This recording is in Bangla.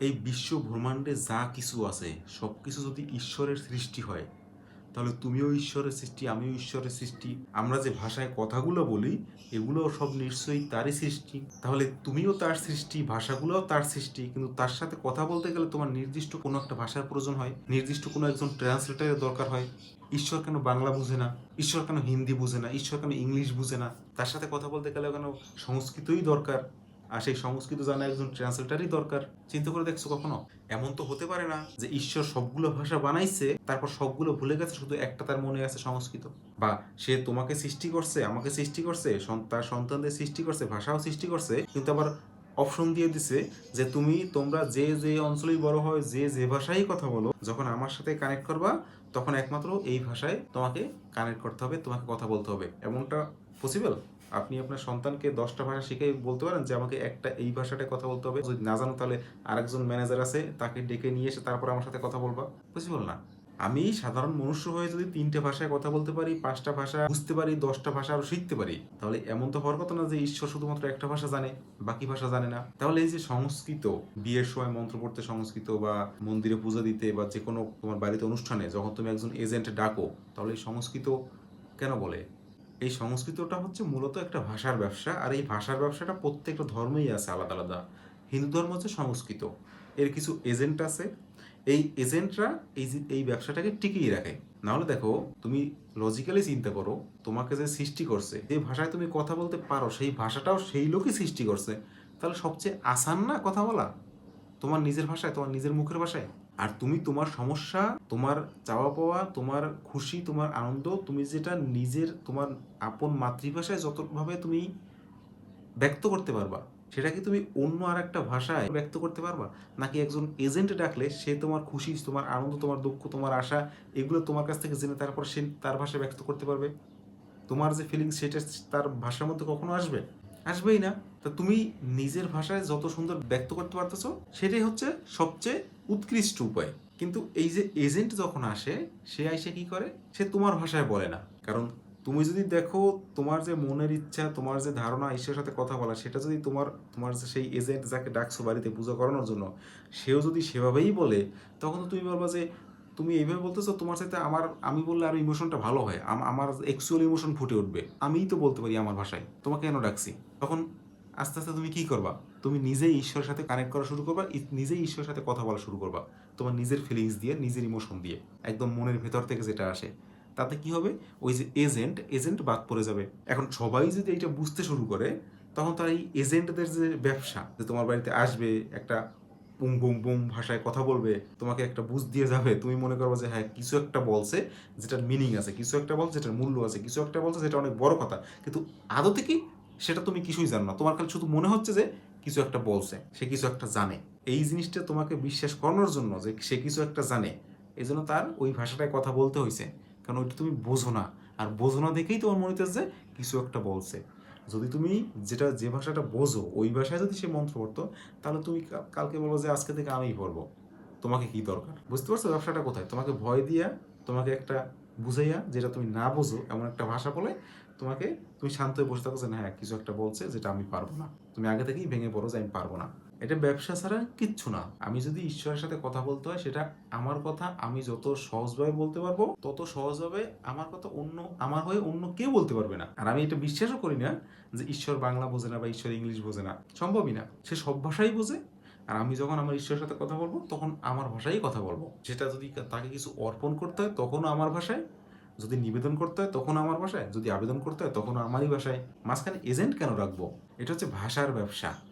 এই বিশ্ব ব্রহ্মাণ্ডে যা কিছু আছে সব কিছু যদি ঈশ্বরের সৃষ্টি হয়, তাহলে তুমিও ঈশ্বরের সৃষ্টি, আমিও ঈশ্বরের সৃষ্টি। আমরা যে ভাষায় কথাগুলো বলি এগুলো সব নিশ্চয়ই তারই সৃষ্টি। তাহলে তুমিও তার সৃষ্টি, ভাষাগুলোও তার সৃষ্টি, কিন্তু তার সাথে কথা বলতে গেলে তোমার নির্দিষ্ট কোনো একটা ভাষার প্রয়োজন হয়, নির্দিষ্ট কোনো একজন ট্রান্সলেটারের দরকার হয়। ঈশ্বর কেন বাংলা বুঝে না? ঈশ্বর কেন হিন্দি বুঝে না? ঈশ্বর কেন ইংলিশ বুঝে না? তার সাথে কথা বলতে গেলে কেন সংস্কৃতই দরকার? আর সেই সংস্কৃত জানা একজন ট্রান্সলেটারই দরকার। চিন্তা করে দেখছ কখনো? এমন তো হতে পারে না যে ঈশ্বর সবগুলো ভাষা বানাইছে, তারপর সবগুলো ভুলে গেছে, শুধু একটা তার মনে আছে সংস্কৃত। বা সে তোমাকে সৃষ্টি করছে, আমাকে সৃষ্টি করছে তার সন্তানদের সৃষ্টি করছে, ভাষাও সৃষ্টি করছে, কিন্তু আবার অপশন দিয়ে দিছে যে তুমি, তোমরা যে যে অঞ্চলেই বড় হয়, যে যে ভাষায় কথা বলো, যখন আমার সাথে কানেক্ট করবা, তখন একমাত্র এই ভাষায় তোমাকে কানেক্ট করতে হবে, তোমাকে কথা বলতে হবে। এমনটা পসিবল আপনি আপনার সন্তানকে দশটা ভাষা শিখে বলতে পারেন যে আমাকে একটা এই ভাষাটায় কথা বলতে হবে। যদি না জানো তাহলে আরেকজন ম্যানেজার আছে, তাকে ডেকে নিয়ে এসে তারপর আমার সাথে কথা বলবা। পসিবল না। আমি সাধারণ মনুষ্য হয়ে যদি তিনটে ভাষায় কথা বলতে পারি, পাঁচটা ভাষা বুঝতে পারি, দশটা ভাষা আরও শিখতে পারি, তাহলে এমন তো হওয়ার কথা না যে ঈশ্বর শুধুমাত্র একটা ভাষা জানে, বাকি ভাষা জানে না। তাহলে এই যে সংস্কৃত, বিয়ের সময় মন্ত্র পড়তে সংস্কৃত বা মন্দিরে পূজা দিতে বা যে কোনো তোমার বাড়িতে অনুষ্ঠানে যখন তুমি একজন এজেন্ট ডাকো, তাহলে এই সংস্কৃত কেন বলে? এই সংস্কৃতটা হচ্ছে মূলত একটা ভাষার ব্যবসা, আর এই ভাষার ব্যবসাটা প্রত্যেকটা ধর্মেই আছে আলাদা আলাদা। হিন্দু ধর্ম হচ্ছে সংস্কৃত। এর কিছু এজেন্ট আছে। এই এজেন্টরা এই এই ব্যবসাটাকে টিকিয়ে রাখে। নাহলে দেখো, তুমি লজিক্যালি চিন্তা করো, তোমাকে যে সৃষ্টি করছে, যে ভাষায় তুমি কথা বলতে পারো, সেই ভাষাটাও সেই লোকই সৃষ্টি করছে। তাহলে সবচেয়ে আসান না কথা বলা। তোমার নিজের ভাষায়, তোমার নিজের মুখের ভাষায়। আর তুমি তোমার সমস্যা, তোমার চাওয়া পাওয়া তোমার খুশি, তোমার আনন্দ, তুমি যেটা নিজের, তোমার আপন মাতৃভাষায় যতভাবে তুমি ব্যক্ত করতে পারবা, সেটা কি তুমি অন্য আর একটা ভাষায় ব্যক্ত করতে পারবা? নাকি একজন এজেন্ট ডাকলে সে তোমার খুশি, তোমার আনন্দ, তোমার দুঃখ, তোমার আশা, এগুলো তোমার কাছ থেকে জেনে তারপর সে তার ভাষায় ব্যক্ত করতে পারবে? তোমার যে ফিলিংস সেটা তার ভাষার মধ্যে কখনো আসবে? আসবেই না। তা তুমি নিজের ভাষায় যত সুন্দর ব্যক্ত করতে পারতেছো, সেটাই হচ্ছে সবচেয়ে উৎকৃষ্ট উপায়। কিন্তু এই যে এজেন্ট যখন আসে, সে আইসে কি করে? সে তোমার ভাষায় বলে না। কারণ তুমি যদি দেখো তোমার যে মনের ইচ্ছা, তোমার যে ধারণা, ঈশ্বরের সাথে কথা বলা, সেটা যদি তোমার তোমার সেই এজেন্ট যাকে ডাকছো বাড়িতে পুজো করানোর জন্য, সেও যদি সেভাবেই বলে, তখন তুমি বলবা যে, তুমি এইভাবে বলতেছো, তোমার সাথে আমার, আমি বললে আরও ইমোশনটা ভালো হয়। আম- আমার অ্যাকচুয়াল ইমোশন ফুটে উঠবে। আমিই তো বলতে পারি আমার ভাষায়, তোমাকে কেন ডাকছি? তখন আস্তে আস্তে তুমি কি করবা? তুমি নিজেই ঈশ্বরের সাথে কানেক্ট করা শুরু করবা নিজেই ঈশ্বরের সাথে কথা বলা শুরু করবা। তোমার নিজের ফিলিংস দিয়ে, নিজের ইমোশন দিয়ে, একদম মনের ভেতর থেকে যেটা আসে। তাতে কি হবে? ওই যে এজেন্ট এজেন্ট বাদ পড়ে যাবে। এখন সবাই যদি এটা বুঝতে শুরু করে, তখন তার এই এজেন্টদের যে ব্যবসা, যে তোমার বাড়িতে আসবে, একটা বুম বুম বুম ভাষায় কথা বলবে, তোমাকে একটা বুঝ দিয়ে যাবে, তুমি মনে করবে যে হ্যাঁ কিছু একটা বলছে যেটার মিনিং আছে, কিছু একটা বলছে যেটার মূল্য আছে, কিছু একটা বলছে যেটা অনেক বড় কথা। কিন্তু আদতে কি সেটা তুমি কিছুই জানো না। তোমার খালি শুধু মনে হচ্ছে যে কিছু একটা বলছে, সে কিছু একটা জানে। এই জিনিসটা তোমাকে বিশ্বাস করানোর জন্য যে সে কিছু একটা জানে এই জন্য তার ওই ভাষাটায় কথা বলতে হয়েছে কারণ ওইটা তুমি বোঝো না। আর বোঝো না দেখেই তোমার মনে হচ্ছে কিছু একটা বলছে। যদি তুমি যেটা, যে ভাষাটা বোঝো, ওই ভাষায় যদি সে মন্ত্র পড়তো, তাহলে তুমি কালকে বলো যে আজকে থেকে আমিই পড়ব। তোমাকে কি দরকার? বুঝতে পারছ ব্যবসাটা কোথায়? তোমাকে ভয় দিয়া, তোমাকে একটা বুঝাইয়া, যেটা তুমি না বোঝো, এমন একটা ভাষা বলে তোমাকে, তুমি শান্ত হয়ে বসে থাকো, যে হ্যাঁ কিছু একটা বলছে যেটা আমি পারব না। তুমি আগে থেকেই ভেঙে পড়ো যে আমি পারব না। এটা ব্যবসা ছাড়া কিচ্ছু না। আমি যদি ঈশ্বরের সাথে কথা বলতে হয়, সেটা আমার কথা, আমি যত সহজভাবে বলতে পারব, তত সহজভাবে আমার কথা অন্য, আমার হয়ে অন্য কেউ বলতে পারবে না। আর আমি এটা বিশ্বাসও করি না যে ঈশ্বর বাংলা বোঝে না বা ঈশ্বর ইংলিশ বোঝে না। সম্ভবই না। সে সব ভাষাই বোঝে। আর আমি যখন আমার ঈশ্বরের সাথে কথা বলব, তখন আমার ভাষায় কথা বলব। সেটা যদি তাকে কিছু অর্পণ করতে হয়, তখনও আমার ভাষায়। যদি নিবেদন করতে হয় তখন আমার ভাষায় যদি আবেদন করতে হয় তখন আমারই ভাষায় মাঝখানে এজেন্ট কেন রাখব? এটা হচ্ছে ভাষার ব্যবসা।